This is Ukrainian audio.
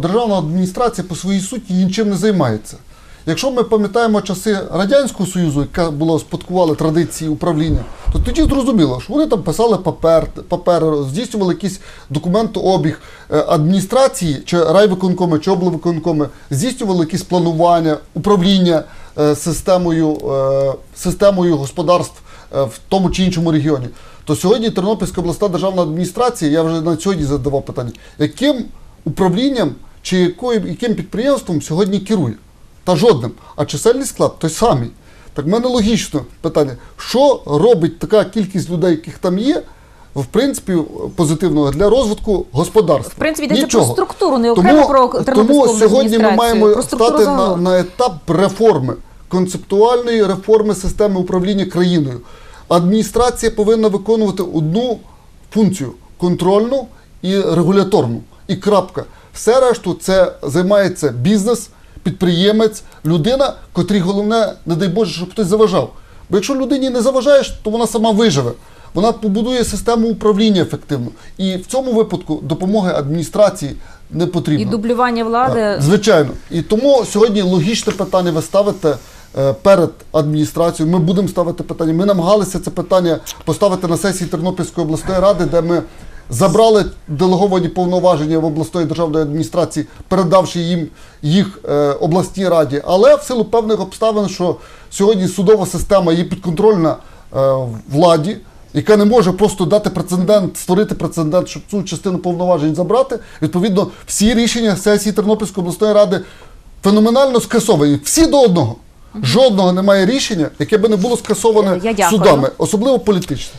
Державна адміністрація по своїй суті нічим не займається. Якщо ми пам'ятаємо часи Радянського Союзу, яка була спадкували традиції управління, то тоді зрозуміло, що вони там писали папер, папери, здійснювали якийсь документообіг Е, адміністрації, чи райвиконкоми, чи облвиконкоми, здійснювали якісь планування, управління е, системою, е, системою господарств в тому чи іншому регіоні. То сьогодні Тернопільська обласна державна адміністрація, я вже на сьогодні задавав питання, яким управлінням чи якою, яким підприємством сьогодні керує? Та жодним. А чисельний склад той самий. Так в мене логічно питання: що робить така кількість людей, яких там є, в принципі, позитивного для розвитку господарства? В принципі, йдеться Нічого. про структуру, не окремо про Тернопільську тому сьогодні ми маємо стати на, на етап реформи, концептуальної реформи системи управління країною. Адміністрація повинна виконувати одну функцію контрольну і регуляторну. І крапка. Все решту це займається бізнес, підприємець, людина, котрій головне, не дай Боже, щоб хтось заважав. Бо якщо людині не заважаєш, то вона сама виживе. Вона побудує систему управління ефективно. І в цьому випадку допомоги адміністрації не потрібно. І дублювання влади. Так, Звичайно. І тому сьогодні логічне питання ви ставите е, перед адміністрацією. Ми будемо ставити питання. Ми намагалися це питання поставити на сесії Тернопільської обласної ради, де ми забрали делеговані повноваження в обласної державної адміністрації, передавши їм їх е, обласній раді. Але в силу певних обставин, що сьогодні судова система є підконтрольна е, владі. Яка не може просто дати прецедент, створити прецедент, щоб цю частину повноважень забрати. Відповідно, всі рішення сесії Тернопільської обласної ради феноменально скасовані. Всі до одного. Жодного немає рішення, яке би не було скасоване судами, особливо політичне.